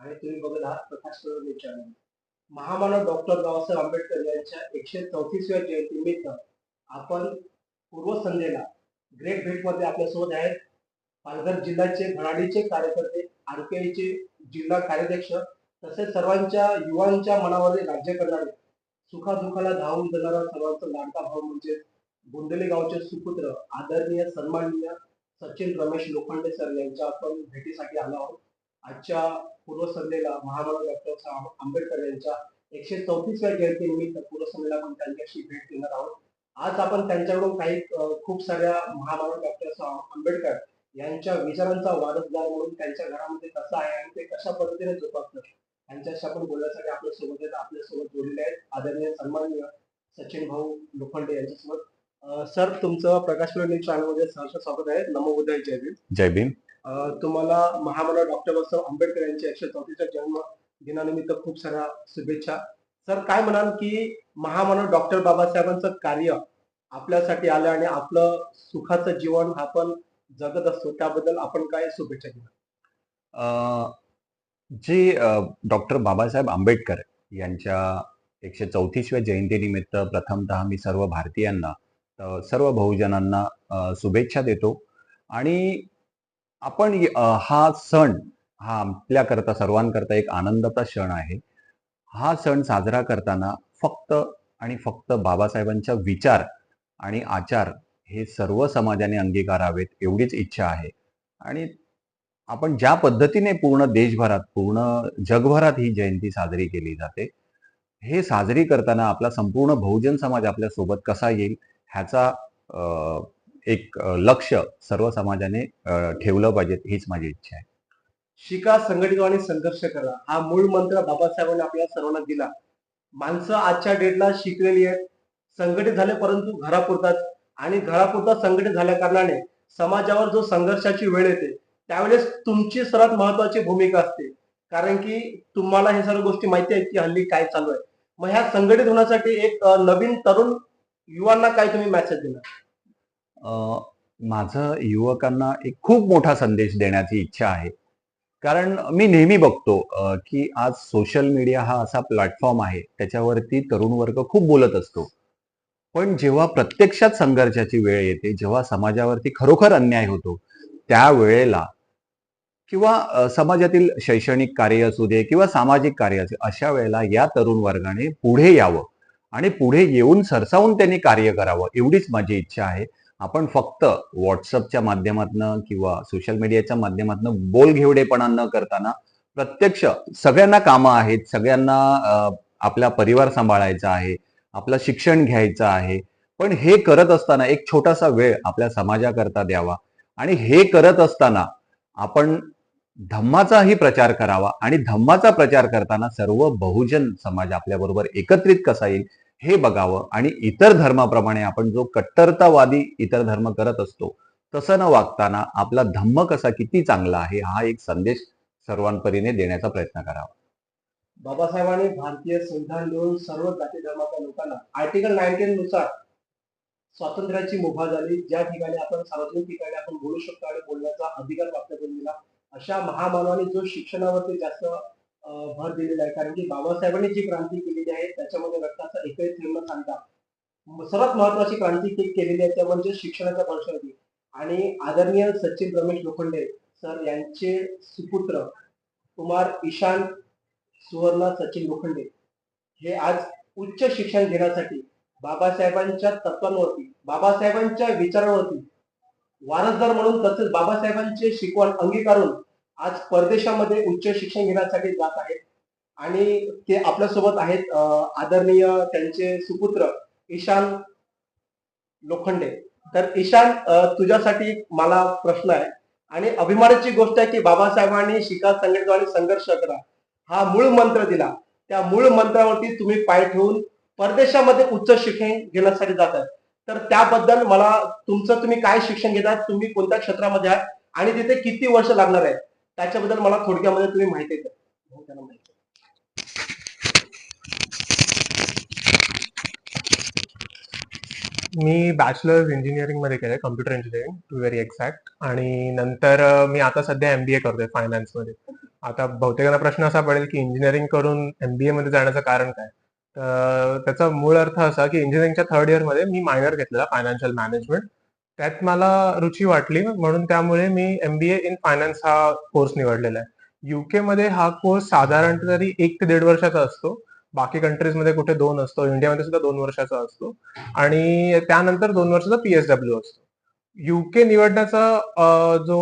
Channel महामानव doctor Babasaheb Ambedkar यांच्या एकशे चौतीसव्या जयंतीनिमित्त आपण पूर्वसंध्येला ग्रेट भेटमध्ये आपल्यासोबत आहेत. पालघर जिल्ह्याचे भराडीचे कार्यकर्ते आरपीआयचे जिल्हा कार्याध्यक्ष तसेच सर्वांच्या युवांच्या मनामध्ये राज्य करणारे सुखादुखाला धावून देणारा सर्वांचा लाडका भाऊ म्हणजे गोंदले गावचे सुपुत्र आदरणीय सन्माननीय सचिन रमेश लोखंडे सर यांच्या आपण भेटीसाठी आलो आहोत. आजच्या पूर्वसंध्येला महामानव डॉक्टर आंबेडकर यांच्या एकशे चौतीसव्या जयंतीनिमित्त पूर्वसंध्येला आपण त्यांच्याशी भेट देणार आहोत. आज आपण त्यांच्याकडून काही खूप साऱ्या महामानव डॉक्टर आंबेडकर यांच्या विचारांचा वारसदार म्हणून त्यांच्या घरामध्ये कसं आहे आणि ते कशा पद्धतीने जोपासतात त्यांच्याशी आपण बोलण्यासाठी आपल्यासोबत आहेत. आपल्यासोबत जोडलेले आहेत आदरणीय सन्माननीय सचिन भाऊ लोखंडे यांच्यासोबत. सर तुमचं प्रकाश न्यूज चॅनलमध्ये सहर्ष स्वागत आहे. नमो उदय जय भीम. जय भीम. तुम्हाला महामानव डॉक्टर बाबासाहेब आंबेडकर यांच्या एकशे चौतीसच्या जन्म दिनानिमित्त खूप साऱ्या शुभेच्छा. सर काय म्हणाल की महामानव डॉक्टर बाबासाहेबांचं कार्य आपल्यासाठी आलं आणि आपलं सुखाचं जीवन आपण जगत असतो त्याबद्दल आपण काय शुभेच्छा दिल्या जे डॉक्टर बाबासाहेब आंबेडकर यांच्या एकशे चौतीसव्या जयंतीनिमित्त प्रथमतः मी सर्व भारतीयांना सर्व बहुजनांना शुभेच्छा देतो. आणि आपण हा सण हा आपल्याकरता सर्वांकरता एक आनंदाचा क्षण आहे. हा सण साजरा करताना फक्त आणि फक्त बाबासाहेबांच्या विचार आणि आचार हे सर्व समाजाने अंगीकारावेत एवढीच इच्छा आहे. आणि आपण ज्या पद्धतीने पूर्ण देशभरात पूर्ण जगभरात ही जयंती साजरी केली जाते हे साजरी करताना आपला संपूर्ण बहुजन समाज आपल्यासोबत कसा येईल ह्याचा एक लक्ष सर्व समाजाने ठेवलं पाहिजे हीच माझी इच्छा आहे. शिका संघटित आणि संघर्ष करा. हा मूळ मंत्र बाबासाहेबांनी आपल्या सर्वांना दिला. माणसं आजच्या डेटला शिकलेली आहेत. संघटित झाले परंतु घरापुरताच आणि घरापुरता संघटित झाल्या कारणाने समाजावर जो संघर्षाची वेळ येते त्यावेळेस तुमची सर्वात महत्वाची भूमिका असते. कारण की तुम्हाला हे सर्व गोष्टी माहिती आहेत की हल्ली काय चालू आहे. मग ह्या संघटित होण्यासाठी एक नवीन तरुण युवांना काय तुम्ही मॅसेज देणार? माझं युवकांना एक खूप मोठा संदेश देण्याची इच्छा आहे. कारण मी नेहमी बघतो की आज सोशल मीडिया हा असा प्लॅटफॉर्म आहे त्याच्यावरती तरुण वर्ग खूप बोलत असतो. पण जेव्हा प्रत्यक्षात संघर्षाची वेळ येते जेव्हा समाजावरती खरोखर अन्याय होतो त्या वेळेला किंवा समाजातील शैक्षणिक कार्य असू दे किंवा सामाजिक कार्य असू अशा वेळेला या तरुण वर्गाने पुढे यावं आणि पुढे येऊन सरसावून त्यांनी कार्य करावं एवढीच माझी इच्छा आहे. आपण फक्त व्हॉट्सअपच्या माध्यमातनं किंवा सोशल मीडियाच्या माध्यमातनं बोल घेवडेपणा न करताना प्रत्यक्ष सगळ्यांना कामं आहेत सगळ्यांना आपला परिवार सांभाळायचा आहे आपलं शिक्षण घ्यायचं आहे. पण हे करत असताना एक छोटासा वेळ आपल्या समाजाकरता द्यावा आणि हे करत असताना आपण धम्माचाही प्रचार करावा आणि धम्माचा प्रचार करताना सर्व बहुजन समाज आपल्याबरोबर एकत्रित कसा येईल हे बघावं आणि इतर धर्माप्रमाणे आपण जो कट्टरतावादी इतर धर्म करत असतो तसं न वागताना आपला धम्म कसा किती चांगला आहे हा एक संदेश सर्वांपरीने देण्याचा प्रयत्न करावा. बाबासाहेबांनी भारतीय संविधान लिहून सर्व जाती धर्माच्या लोकांना आर्टिकल नाईन्टीन नुसार स्वातंत्र्याची मुभा झाली. ज्या ठिकाणी आपण सार्वजनिक ठिकाणी आपण बोलू शकतो आणि बोलण्याचा अधिकार प्राप्त करून दिला अशा महामानवाने जो शिक्षणावरती जास्त भर दिलेला आहे. कारण की बाबासाहेबांनी जी क्रांती केलेली आहे त्याच्यामध्ये रक्ताचा एकही थेंब सांगता सर्वात महत्वाची क्रांती केलेली आहे त्या म्हणजे शिक्षणाच्या परिषदेची आणि आदरणीय सचिन रमेश लोखंडे सर यांचे सुपुत्र कुमार ईशान सुवर्ण सचिन लोखंडे हे आज उच्च शिक्षण घेण्यासाठी बाबासाहेबांच्या तत्वांवरती बाबासाहेबांच्या विचारांवरती वारसदार म्हणून तसेच बाबासाहेबांचे शिकवण अंगीकारून आज परदेशामध्ये उच्च शिक्षण घेण्यासाठी जात आहेत. आणि ते आपल्यासोबत आहेत आदरणीय त्यांचे सुपुत्र ईशान लोखंडे. तर ईशान तुझ्यासाठी मला प्रश्न आहे. आणि अभिमानाची गोष्ट आहे की बाबासाहेबांनी शिका संघटित आणि संघर्ष करा. हा मूळ मंत्र दिला. त्या मूळ मंत्रावरती तुम्ही पाय ठेवून परदेशामध्ये उच्च शिक्षण घेण्यासाठी जातात तर त्याबद्दल मला तुमचं तुम्ही काय शिक्षण घेतात तुम्ही कोणत्या क्षेत्रामध्ये आहात? आणि तिथे किती वर्ष लागणार आहे? त्याच्याबद्दल मला थोडक्यामध्ये तुम्ही माहिती द्या. हो, मी बॅचलर्स इंजिनिअरिंगमध्ये केलंय computer engineering to very exact आणि नंतर मी आता सध्या एमबीए करतोय फायनान्समध्ये. आता बहुतेकांना प्रश्न असा पडेल की इंजिनिअरिंग करून एमबीए मध्ये जाण्याचं कारण काय? तर त्याचा मूळ अर्थ असा की इंजिनिअरिंगच्या थर्ड इयरमध्ये मी मायनर घेतलेला फायनान्शियल मॅनेजमेंट त्यात मला रुची वाटली म्हणून त्यामुळे मी एमबीए इन फायनान्स हा कोर्स निवडलेला आहे. युके मध्ये हा कोर्स साधारण तरी एक ते दीड वर्षाचा असतो. बाकी कंट्रीजमध्ये कुठे दोन असतो. इंडियामध्ये सुद्धा दोन वर्षाचा असतो. आणि त्यानंतर दोन वर्षाचा पीएसडब्ल्यू असतो. युके निवडण्याचा जो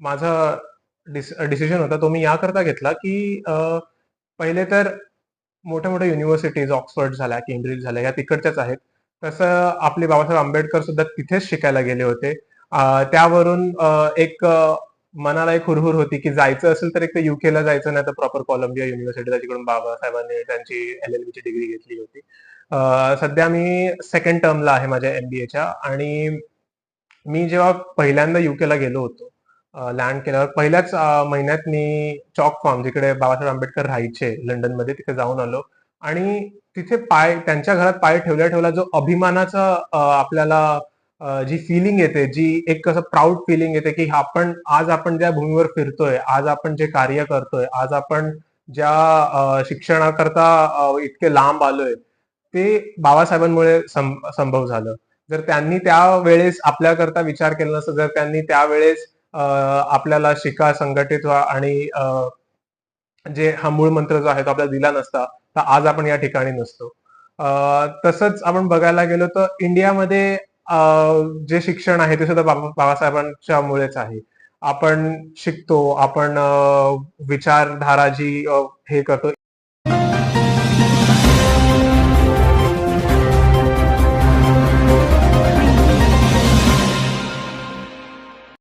माझा डिसिजन होता तो मी याकरता घेतला की पहिले तर मोठ्या मोठ्या युनिव्हर्सिटीज ऑक्सफर्ड झाल्या केम्ब्रिज झाल्या या तिकडच्याच आहेत. तसं आपले बाबासाहेब आंबेडकर सुद्धा तिथेच शिकायला गेले होते. त्यावरून एक मनाला एक हुरहुर होती की जायचं असेल तर एक तर युकेला जायचं नाही तर प्रॉपर कोलंबिया युनिव्हर्सिटीला जिकडून बाबासाहेबांनी त्यांची एल एल ची डिग्री घेतली होती. सध्या मी सेकंड टर्मला आहे माझ्या एमबीएच्या आणि मी जेव्हा पहिल्यांदा युकेला गेलो होतो लँड केल्यावर पहिल्याच महिन्यात मी चॉक फॉर्म जिकडे बाबासाहेब आंबेडकर राहायचे लंडनमध्ये तिथे जाऊन आलो. आणि तिथे पाय त्यांच्या घरात पाय ठेवल्या ठेवला जो अभिमानाचा आपल्याला जी फिलिंग येते जी एक कसं प्राऊड फिलिंग येते की आपण आज आपण ज्या भूमीवर फिरतोय आज आपण जे कार्य करतोय आज आपण ज्या शिक्षणाकरता इतके लांब आलोय ते बाबासाहेबांमुळे संभव झालं. जर त्यांनी त्यावेळेस आपल्याकरता विचार केला नसता जर त्यांनी त्यावेळेस आपल्याला शिका संघटित व्हा आणि जे हा मूळ मंत्र जो आहे तो आपल्याला दिला नसता तर आज आपण या ठिकाणी नसतो. तसंच आपण बघायला गेलो तर इंडियामध्ये जे शिक्षण आहे ते सुद्धा बाबा- बाबासाहेबांच्या मुळेच आहे. आपण शिकतो आपण विचारधारा जी हे करतो